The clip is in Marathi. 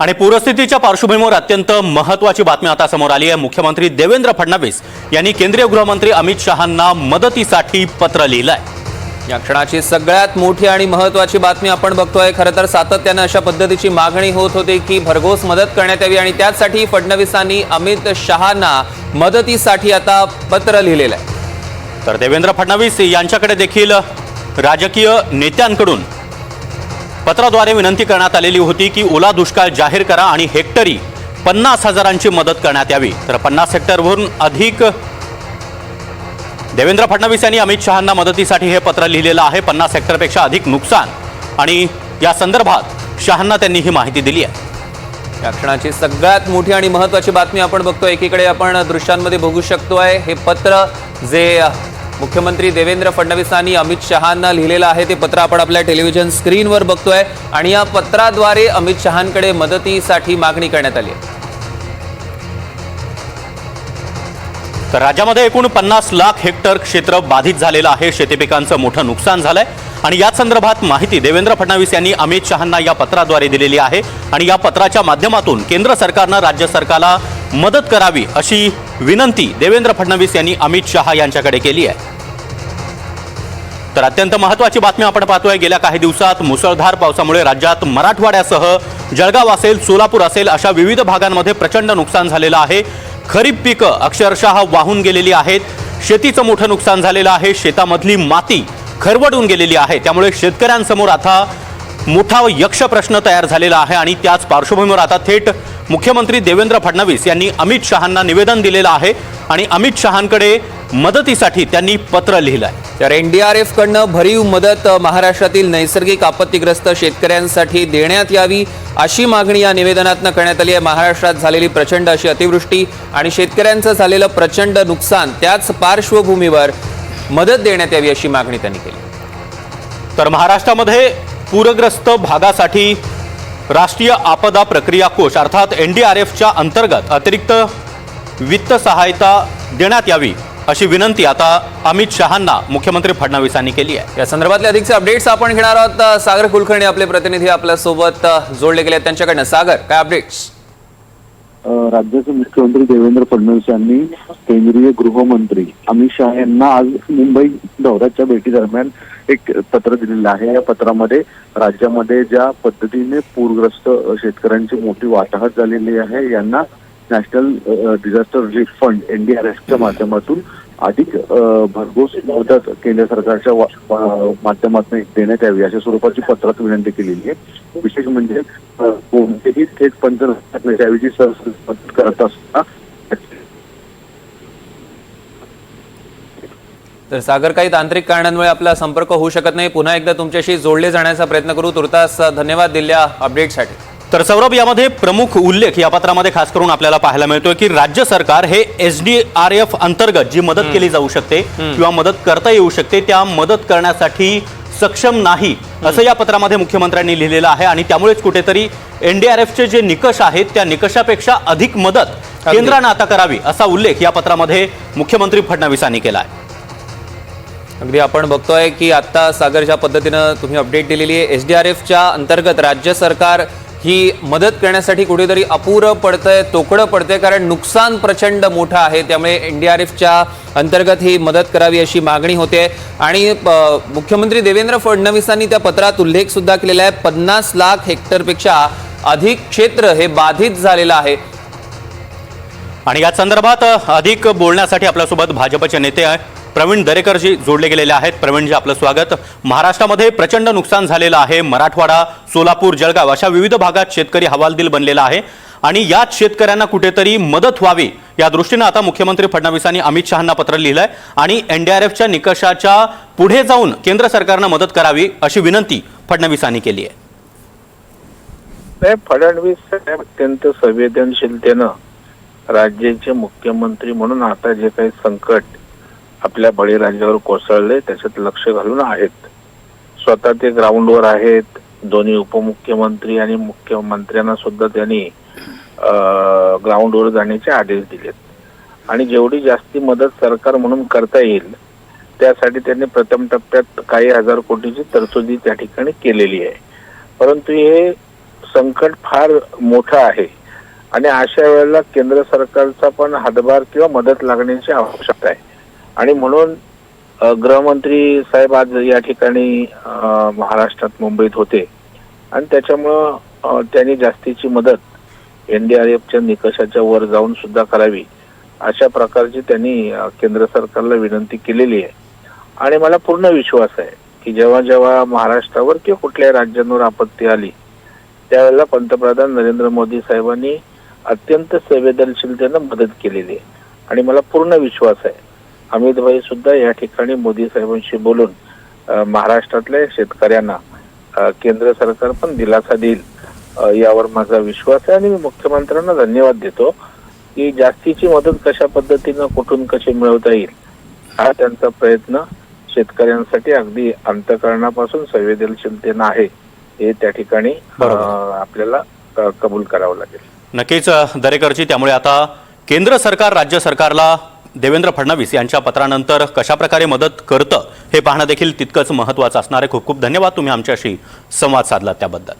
आणि पूरस्थितीच्या पार्श्वभूमीवर अत्यंत महत्वाची बातमी आता समोर आली आहे. मुख्यमंत्री देवेंद्र फडणवीस यांनी केंद्रीय गृहमंत्री अमित शहांना मदतीसाठी पत्र लिहिलंय. या क्षणाची सगळ्यात मोठी आणि महत्वाची बातमी आपण बघतोय. खरं तर सातत्यानं अशा पद्धतीची मागणी होत होती की भरघोस मदत करण्यात यावी आणि त्याचसाठी फडणवीसांनी अमित शहांना मदतीसाठी आता पत्र लिहिलेलं आहे तर देवेंद्र फडणवीस यांच्याकडे देखील राजकीय नेत्यांकडून पत्राद्वारे विनंती करण्यात आलेली होती की ओला दुष्काळ जाहीर करा आणि हेक्टरी पन्नास हजारांची मदत करण्यात यावी. तर पन्नास हेक्टरवरून अधिक देवेंद्र फडणवीस यांनी अमित शहांना मदतीसाठी हे पत्र लिहिलेलं आहे. पन्नास हेक्टरपेक्षा अधिक नुकसान. आणि या संदर्भात शहांना त्यांनी ही माहिती दिली आहे. या क्षणाची सगळ्यात मोठी आणि महत्त्वाची बातमी आपण बघतोय. एकीकडे आपण दृश्यांमध्ये बघू शकतोय. हे पत्र जे मुख्यमंत्री देवेंद्र फडणवीसांनी अमित शहांना लिहिलेलं आहे ते पत्र आपण आपल्या टेलिव्हिजन स्क्रीनवर बघतोय आणि या पत्राद्वारे अमित शहांकडे मदतीसाठी मागणी करण्यात आली आहे. तर राज्यामध्ये एकूण पन्नास लाख हेक्टर क्षेत्र बाधित झालेलं आहे. शेती पिकांचं मोठं नुकसान झालंय. आणि याच संदर्भात माहिती देवेंद्र फडणवीस यांनी अमित शहांना या पत्राद्वारे दिलेली आहे. आणि या पत्राच्या माध्यमातून केंद्र सरकारनं राज्य सरकारला मदत करावी अशी विनंती देवेंद्र फडणवीस यांनी अमित शहा यांच्याकडे केली आहे. तर अत्यंत महत्वाची बातमी आपण पाहतोय गेल्या काही दिवसात मुसळधार पावसामुळे राज्यात मराठवाड्यासह जळगाव असेल सोलापूर असेल अशा विविध भागांमध्ये प्रचंड नुकसान झालेलं आहे. खरीप पिकं अक्षरशः वाहून गेलेली आहेत. शेतीचं मोठं नुकसान झालेलं आहे. शेतामधली माती खरवडून गेलेली आहे. त्यामुळे शेतकऱ्यांसमोर आता मोठा यक्ष प्रश्न तयार झालेला आहे आणि त्याच पार्श्वभूमीवर आता थेट मुख्यमंत्री देवेंद्र फडणवीस यांनी अमित शहांना निवेदन दिलेलं आहे आणि अमित शहांकडे मदतीसाठी त्यांनी पत्र लिहिलं आहे तर एन डी आर एफकडनं भरीव मदत महाराष्ट्रातील नैसर्गिक आपत्तीग्रस्त शेतकऱ्यांसाठी देण्यात यावी अशी मागणी या निवेदनातनं करण्यात आली आहे. महाराष्ट्रात झालेली प्रचंड अशी अतिवृष्टी आणि शेतकऱ्यांचं झालेलं प्रचंड नुकसान त्याच पार्श्वभूमीवर मदत देण्यात यावी अशी मागणी त्यांनी केली. तर महाराष्ट्रामध्ये पूरग्रस्त भागासाठी राष्ट्रीय आपदा प्रक्रिया कोष अर्थात एन डी आर एफच्या अंतर्गत अतिरिक्त वित्त सहायता देण्यात यावी अशी विनंती आता अमित शहांना मुख्यमंत्री फडणवीसांनी केली आहे. या संदर्भातले अधिकचे अपडेट्स आपण घेणार आहोत. सागर कुलकर्णी आपले प्रतिनिधी आपल्यासोबत जोडले गेले आहेत. त्यांच्याकडनं सागर काय अपडेट्स राज्याचे मुख्यमंत्री देवेंद्र फडणवीस यांनी केंद्रीय गृहमंत्री अमित शहा यांना आज मुंबई दौऱ्याच्या भेटी दरम्यान एक पत्र दिलेलं आहे. या पत्रामध्ये राज्यामध्ये ज्या पद्धतीने पूरग्रस्त शेतकऱ्यांची मोठी वाटाघाट झालेली आहे यांना नॅशनल डिझास्टर रिलीफ फंड एनडीआरएफच्या माध्यमातून अधिक भरघोस मदत केंद्र सरकारच्या माध्यमातून देण्यात यावी अशा स्वरूपाची पत्रात विनंती केलेली आहे. विशेष म्हणजे कोणतेही थेट पंचन म्हणजे त्याऐवजी सर मदत करत असताना तर सागर काही तांत्रिक कारणांमुळे आपला संपर्क होऊ शकत नाही. पुन्हा एकदा तुमच्याशी जोडले जाण्याचा प्रयत्न करू. तुर्तास धन्यवाद दिल्या अपडेटसाठी तर सौरभ यामध्ये प्रमुख उल्लेख या पत्रामध्ये खास करून आपल्याला पाहायला मिळतोय की राज्य सरकार हे एस डी आर एफ अंतर्गत जी मदत केली जाऊ शकते किंवा मदत करता येऊ शकते त्या मदत करण्यासाठी सक्षम नाही असं या पत्रामध्ये मुख्यमंत्र्यांनी लिहिलेलं आहे. आणि त्यामुळेच कुठेतरी एनडीआरएफचे जे निकष आहेत त्या निकषापेक्षा अधिक मदत केंद्रानं आता करावी असा उल्लेख या पत्रामध्ये मुख्यमंत्री फडणवीसांनी केला आहे अगदी आपण बघतोय की आता सागर ज्या पद्धतीनं तुम्ही अपडेट दिलेली आहे. एस डी आर एफच्या अंतर्गत राज्य सरकार ही मदत करण्यासाठी कुठेतरी अपुरं पडतंय तोकडं पडतंय कारण नुकसान प्रचंड मोठं आहे. त्यामुळे एन डी आर एफच्या अंतर्गत ही मदत करावी अशी मागणी होते. आणि मुख्यमंत्री देवेंद्र फडणवीसांनी त्या पत्रात उल्लेख सुद्धा केलेला आहे. पन्नास लाख हेक्टरपेक्षा अधिक क्षेत्र हे बाधित झालेलं आहे. आणि या संदर्भात अधिक बोलण्यासाठी आपल्यासोबत भाजपचे नेते आहे प्रवीण दरेकरजी जोडले गेलेले आहेत. प्रवीणजी आपलं स्वागत. महाराष्ट्रामध्ये प्रचंड नुकसान झालेलं आहे. मराठवाडा सोलापूर जळगाव अशा विविध भागात शेतकरी हवालदिल बनलेला आहे. आणि याच शेतकऱ्यांना कुठेतरी मदत व्हावी या दृष्टीनं आता मुख्यमंत्री फडणवीसांनी अमित शहांना पत्र लिहिलंय. आणि एनडीआरएफच्या निकषाच्या पुढे जाऊन केंद्र सरकारनं मदत करावी अशी विनंती फडणवीसांनी केली आहे. फडणवीस साहेब अत्यंत संवेदनशीलतेनं राज्याचे मुख्यमंत्री म्हणून आता जे काही संकट आपल्या बळीराजावर कोसळले त्याच्यात लक्ष घालून आहेत. स्वतः ते ग्राउंडवर आहेत. दोन्ही उपमुख्यमंत्री आणि मुख्यमंत्र्यांना सुद्धा त्यांनी ग्राउंडवर जाण्याचे आदेश दिलेत. आणि जेवढी जास्ती मदत सरकार म्हणून करता येईल त्यासाठी त्यांनी प्रथम टप्प्यात काही हजार कोटीची तरतुदी त्या ठिकाणी केलेली आहे. परंतु हे संकट फार मोठं आहे आणि अशा वेळेला केंद्र सरकारचा पण हातभार किंवा मदत लागण्याची आवश्यकता आहे. आणि म्हणून गृहमंत्री साहेब आज या ठिकाणी महाराष्ट्रात मुंबईत होते. आणि त्याच्यामुळं त्यांनी जास्तीची मदत एनडीआरएफच्या निकषाच्या वर जाऊन सुद्धा करावी अशा प्रकारची त्यांनी केंद्र सरकारला विनंती केलेली आहे. आणि मला पूर्ण विश्वास आहे की जेव्हा जेव्हा महाराष्ट्रावर किंवा कुठल्याही राज्यांवर आपत्ती आली त्यावेळेला पंतप्रधान नरेंद्र मोदी साहेबांनी अत्यंत संवेदनशीलतेनं मदत केलेली आहे. आणि मला पूर्ण विश्वास आहे अमित भाई सुद्धा या ठिकाणी मोदी साहेबांशी बोलून महाराष्ट्रातल्या शेतकऱ्यांना केंद्र सरकार पण दिलासा देईल यावर माझा विश्वास आहे आणि मी मुख्यमंत्र्यांना धन्यवाद देतो की जास्तीची मदत कशा पद्धतीनं कुठून कशी मिळवता येईल हा त्यांचा प्रयत्न शेतकऱ्यांसाठी अगदी अंतकरणापासून संवेदनशीलतेनं आहे हे त्या ठिकाणी आपल्याला कबूल करावं लागेल. नक्कीच अ, दरेकरजी त्यामुळे आता केंद्र सरकार राज्य सरकारला देवेंद्र फडणवीस यांच्या पत्रानंतर कशाप्रकारे मदत करतं हे पाहणं देखील तितकंच महत्त्वाचं असणार आहे. खूप खूप धन्यवाद तुम्ही आमच्याशी संवाद साधला त्याबद्दल.